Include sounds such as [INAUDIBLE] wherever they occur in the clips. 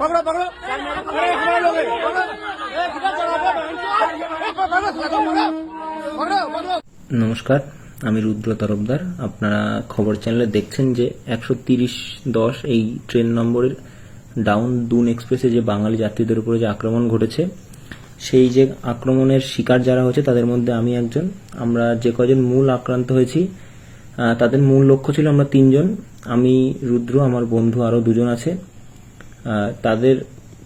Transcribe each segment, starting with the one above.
पकड़ो पकड़ो पकड़ो पकड़ो पकड़ो নমস্কার, আমি রুদ্র তরফদার। আপনারা খবর চ্যানেলে দেখছেন যে একশো তিরিশ দশ এই ট্রেন নম্বরের ডাউন দুন এক্সপ্রেসে যে বাঙালি যাত্রীদের উপরে যে আক্রমণ ঘটেছে, সেই যে আক্রমণের শিকার যারা হয়েছে, তাদের মধ্যে আমি একজন। আমরা যে কজন মূল আক্রান্ত হয়েছি তাদের মূল লক্ষ্য ছিল আমরা তিনজন। আমি, রুদ্র, আমার বন্ধু আরও দুজন আছে। তাদের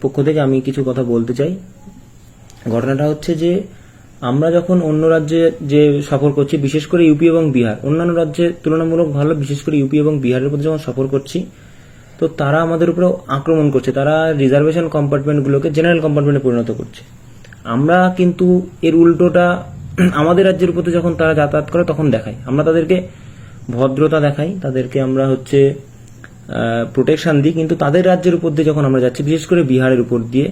পক্ষ থেকে আমি কিছু কথা বলতে চাই। ঘটনাটা হচ্ছে যে আমরা যখন অন্য রাজ্যে যে সফর করছি, বিশেষ করে ইউপি এবং বিহার, অন্যান্য রাজ্যে তুলনামূলক ভালো, বিশেষ করে ইউপি এবং বিহারের মধ্যে যখন সফর করছি, তো তারা আমাদের উপরে আক্রমণ করছে। তারা রিজার্ভেশন কম্পার্টমেন্টগুলোকে জেনারেল কম্পার্টমেন্টে পরিণত করছে। আমরা কিন্তু এর উল্টোটা [CLEARS THROAT] আমাদের রাজ্যের উপরে যখন তারা যাতায়াত করে, তখন দেখাই। আমরা তাদেরকে ভদ্রতা দেখাই, তাদেরকে আমরা হচ্ছে প্রোটেকশন দিই, কিন্তু তাদের রাজ্যের উপর দিয়ে যখন আমরা যাচ্ছি, বিশেষ করে বিহারের উপর দিয়ে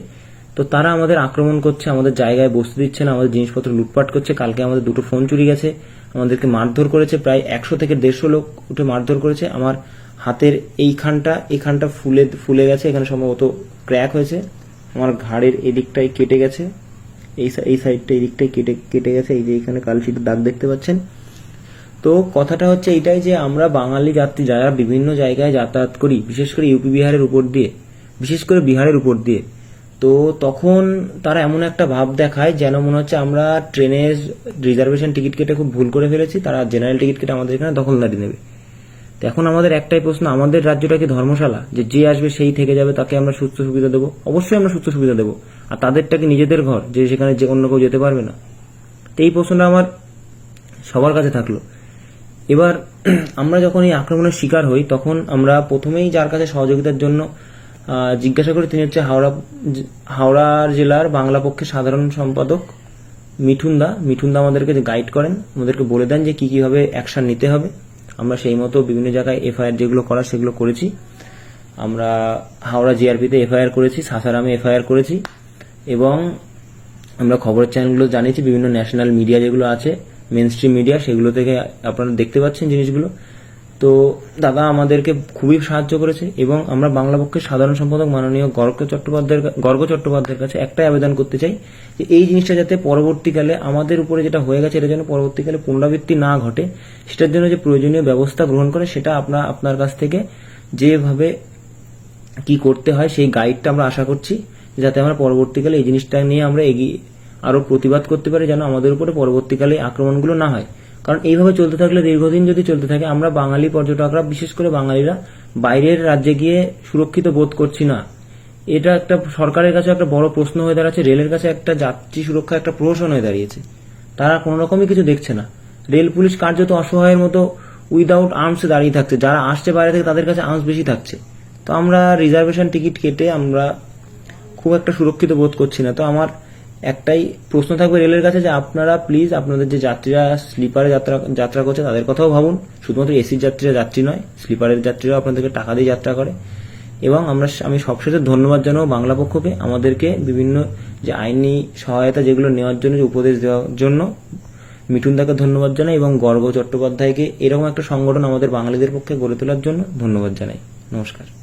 তো তারা আমাদের আক্রমণ করছে, আমাদের জায়গায় বসতে দিচ্ছে না, আমাদের জিনিসপত্র লুটপাট করছে। কালকে আমাদের দুটো ফোন চুরি গেছে, আমাদেরকে মারধর করেছে, প্রায় একশো থেকে দেড়শো লোক উঠে মারধর করেছে। আমার হাতের এইখানটা এইখানটা ফুলে ফুলে গেছে, এখানে সম্ভবত ক্র্যাক হয়েছে। আমার ঘাড়ের এদিকটাই কেটে গেছে, এই এই সাইডটা এদিকটাই কেটে কেটে গেছে, এই যে এখানে কালশিটের দাগ দেখতে পাচ্ছেন। তো কথাটা হচ্ছে এইটাই যে আমরা বাঙালি যাত্রী, যারা বিভিন্ন জায়গায় যাতায়াত করি, বিশেষ করে ইউপি বিহারের উপর দিয়ে, বিশেষ করে বিহারের উপর দিয়ে তো তখন তারা এমন একটা ভাব দেখায় যেন মনে হচ্ছে আমরা ট্রেনের রিজার্ভেশন টিকিট কেটে খুব ভুল করে ফেলেছি, তারা জেনারেল টিকিট কেটে আমাদের এখানে দখলদারি নেবে। তো এখন আমাদের একটাই প্রশ্ন, আমাদের রাজ্যটা কি ধর্মশালা? যে যে আসবে সেই থেকে যাবে, তাকে আমরা সুস্থ সুবিধা দেবো? অবশ্যই আমরা সুস্থ সুবিধা দেবো। আর তাদেরটা কি নিজেদের ঘর, যে সেখানে যে অন্য কেউ যেতে পারবে না? তো এই প্রশ্নটা আমার সবার কাছে থাকল। এবার আমরা যখন এই আক্রমণের শিকার হই, তখন আমরা প্রথমেই যার কাছে সহযোগিতার জন্য জিজ্ঞাসা করে তিনি হচ্ছে হাওড়া হাওড়া জেলার বাংলা পক্ষের সাধারণ সম্পাদক মিঠুন দা। মিঠুন দা আমাদেরকে গাইড করেন, আমাদেরকে বলে দেন যে কি কীভাবে অ্যাকশন নিতে হবে। আমরা সেই মতো বিভিন্ন জায়গায় এফআইআর যেগুলো করার সেগুলো করেছি। আমরা হাওড়া জিআরপিতে এফআইআর করেছি, সাসারামে এফআইআর করেছি এবং আমরা খবরের চ্যানেলগুলো জানিয়েছি, বিভিন্ন ন্যাশনাল মিডিয়া যেগুলো আছে মেন মিডিয়া সেগুলো থেকে আপনারা দেখতে পাচ্ছেন জিনিসগুলো। তো দাদা আমাদেরকে খুবই সাহায্য করেছে এবং আমরা বাংলা পক্ষের সাধারণ সম্পাদক মাননীয় গর্গ চট্টোপাধ্যায়ের গর্গ চট্টোপাধ্যায়ের কাছে একটাই আবেদন করতে চাই যে এই জিনিসটা যাতে পরবর্তীকালে আমাদের উপরে যেটা হয়ে গেছে এটা যেন পরবর্তীকালে পুনরাবৃত্তি না ঘটে, সেটার জন্য যে প্রয়োজনীয় ব্যবস্থা গ্রহণ করে সেটা আপনার আপনার কাছ থেকে যেভাবে কি করতে হয় সেই গাইডটা আমরা আশা করছি যাতে আমরা পরবর্তীকালে এই জিনিসটা নিয়ে আমরা এগিয়ে আরও প্রতিবাদ করতে পারি যেন আমাদের উপরে পরবর্তীকালে আক্রমণগুলো না হয়। কারণ এইভাবে চলতে থাকলে দীর্ঘদিন যদি চলতে থাকে, আমরা বাঙালি পর্যটকরা, বিশেষ করে বাঙালিরা, বাইরের রাজ্যে গিয়ে সুরক্ষিত বোধ করছি না। এটা একটা সরকারের কাছে একটা বড় প্রশ্ন হয়ে দাঁড়াচ্ছে, রেলের কাছে একটা যাত্রী সুরক্ষা, একটা প্রহসন হয়ে দাঁড়িয়েছে। তারা কোনো রকমই কিছু দেখছে না। রেল পুলিশ কার্যত অসহায়ের মতো উইদাউট আর্মসে দাঁড়িয়ে থাকছে। যারা আসছে বাইরে থেকে, তাদের কাছে আর্মস বেশি থাকছে। তো আমরা রিজার্ভেশন টিকিট কেটে আমরা খুব একটা সুরক্ষিত বোধ করছি না। তো আমার একটাই প্রশ্ন থাকবে রেলের কাছে যে আপনারা প্লিজ আপনাদের যে যাত্রীরা স্লিপারে যাত্রা যাত্রা করছে তাদের কথাও ভাবুন। শুধুমাত্র এসির যাত্রীরা যাত্রী নয় স্লিপারের যাত্রীরাও আপনাদেরকে টাকা দিয়ে যাত্রা করে। এবং আমরা আমি সবশেষে ধন্যবাদ জানাব বাংলা পক্ষকে আমাদেরকে বিভিন্ন যে আইনি সহায়তা যেগুলো নেওয়ার জন্য, যে উপদেশ দেওয়ার জন্য। মিঠুনদাকে ধন্যবাদ জানাই এবং গর্গ চট্টোপাধ্যায়কে এরকম একটা সংগঠন আমাদের বাঙালিদের পক্ষে গড়ে তোলার জন্য ধন্যবাদ জানাই। নমস্কার।